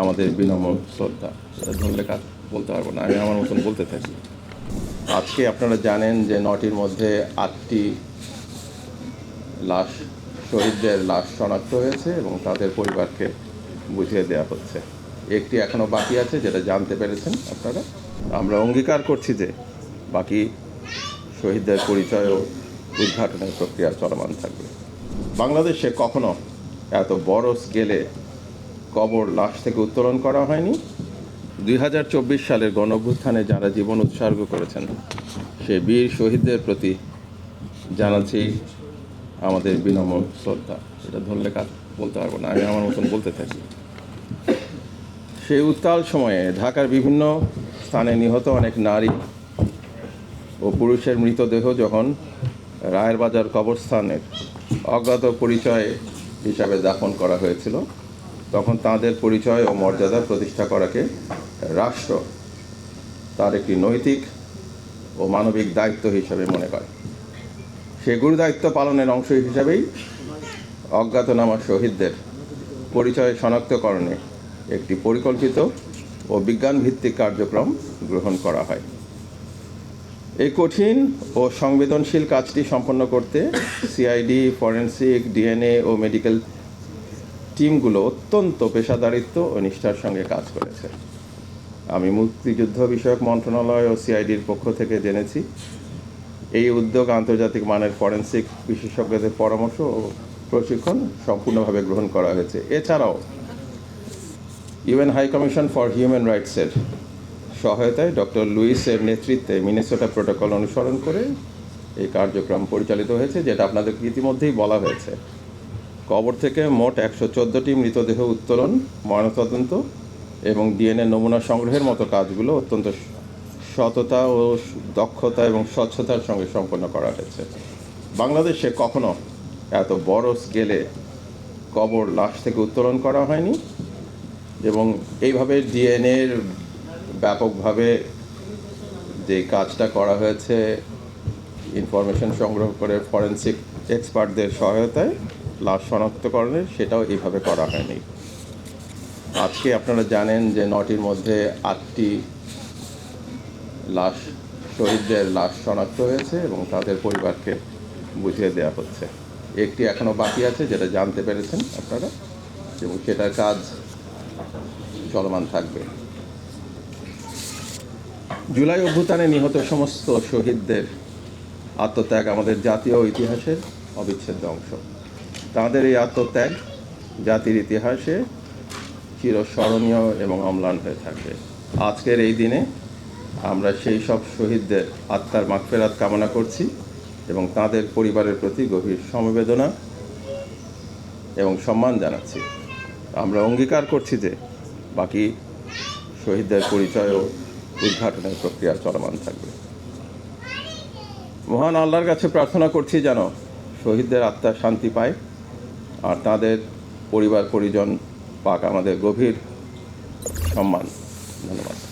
আমাদের বিনম্র শ্রদ্ধা। এটা ধরলে কাজ বলতে পারব না, আমি আমার মতন বলতে থাকি আজকে আপনারা জানেন যে নটির মধ্যে আটটি লাশ, শহীদদের লাশ শনাক্ত হয়েছে এবং তাদের পরিবারকে বুঝিয়ে দেওয়া হচ্ছে। একটি এখনও বাকি আছে, যেটা জানতে পেরেছেন আপনারা। আমরা অঙ্গীকার করছি যে বাকি শহীদদের পরিচয় ও উদ্ঘাটনের প্রক্রিয়া চলমান থাকবে। বাংলাদেশে কখনো এত বড় স্কেলে কবর লাশ থেকে উত্তোলন করা হয়নি। দুই হাজার চব্বিশ সালের গণঅভ্যুত্থানে যারা জীবন উৎসর্গ করেছেন, সে বীর শহীদদের প্রতি জানাচ্ছি আমাদের বিনম্র শ্রদ্ধা। এটা ধরলে কাজ বলতে পারব না, আমি আমার মতন বলতে থাকি। সেই উত্তাল সময়ে ঢাকার বিভিন্ন স্থানে নিহত অনেক নারী ও পুরুষের মৃতদেহ যখন রায়ের বাজার কবরস্থানের অজ্ঞাত পরিচয় হিসাবে দাফন করা হয়েছিল তখন তাদের পরিচয় ও মর্যাদা প্রতিষ্ঠা করাকে রাষ্ট্র তার একটি নৈতিক ও মানবিক দায়িত্ব হিসাবে মনে করে। সে গুরু দায়িত্ব পালনের অংশ হিসাবেই অজ্ঞাতনামা শহীদদের পরিচয় শনাক্তকরণে একটি পরিকল্পিত ও বিজ্ঞানভিত্তিক কার্যক্রম গ্রহণ করা হয়। এই কঠিন ও সংবেদনশীল কাজটি সম্পন্ন করতে সিআইডি ফরেনসিক ডিএনএ ও মেডিকেল টিমগুলো অত্যন্ত পেশাদারিত্ব ও নিষ্ঠার সঙ্গে কাজ করেছে। আমি মুক্তিযুদ্ধ বিষয়ক মন্ত্রণালয় ও সিআইডির পক্ষ থেকে জেনেছি। এই উদ্যোগ আন্তর্জাতিক মানের ফরেনসিক বিশেষজ্ঞদের পরামর্শ ও প্রশিক্ষণ সম্পূর্ণভাবে গ্রহণ করা হয়েছে। এছাড়াও, UN high commission for human রাইটসের সহায়তায় ডক্টর লুইসের নেতৃত্বে মিনেসোটা প্রোটোকল অনুসরণ করে এই কার্যক্রম পরিচালিত হয়েছে, যেটা আপনাদের ইতিমধ্যেই বলা হয়েছে। কবর থেকে মোট একশো চোদ্দোটি মৃতদেহ উত্তোলন, ময়নাতদন্ত এবং ডিএনএ নমুনা সংগ্রহের মতো কাজগুলো অত্যন্ত সততা ও দক্ষতা এবং স্বচ্ছতার সঙ্গে সম্পন্ন করা হয়েছে। বাংলাদেশে কখনো এত বড় স্কেলে কবর লাশ থেকে উত্তোলন করা হয়নি এবং এইভাবে ডিএনএর ব্যাপকভাবে যে কাজটা করা হয়েছে ইনফরমেশন সংগ্রহ করে ফরেনসিক এক্সপার্টদের সহায়তায় লাশ শনাক্তকরণে সেটাও এইভাবে করা হয়নি। আজকে আপনারা জানেন যে নটির মধ্যে আটটি লাশ, শহীদদের লাশ শনাক্ত হয়েছে এবং তাদের পরিবারকে বুঝিয়ে দেওয়া হচ্ছে। একটি এখনও বাকি আছে যেটা জানতে পেরেছেন আপনারা এবং সেটার কাজ চলমান থাকবে। জুলাই অভ্যুত্থানে নিহত সমস্ত শহীদদের আত্মত্যাগ আমাদের জাতীয় ইতিহাসের অবিচ্ছেদ্য অংশ। তাদের এই আত্মত্যাগ জাতির ইতিহাসে চিরস্মরণীয় এবং অম্লান হয়ে থাকবে আজকের এই দিনে আমরা সেই সব শহীদদের আত্মার মাগফেরাত কামনা করছি এবং তাদের পরিবারের প্রতি গভীর সমবেদনা এবং সম্মান জানাচ্ছি। আমরা অঙ্গীকার করছি যে বাকি শহীদদের পরিচয় ও উদ্ঘাটনের প্রক্রিয়া চলমান থাকবে। মহান আল্লাহর কাছে প্রার্থনা করছি যেন শহীদদের আত্মা শান্তি পায়। আর তাদের পরিবার পরিজন পাক আমাদের গভীর সম্মান। ধন্যবাদ।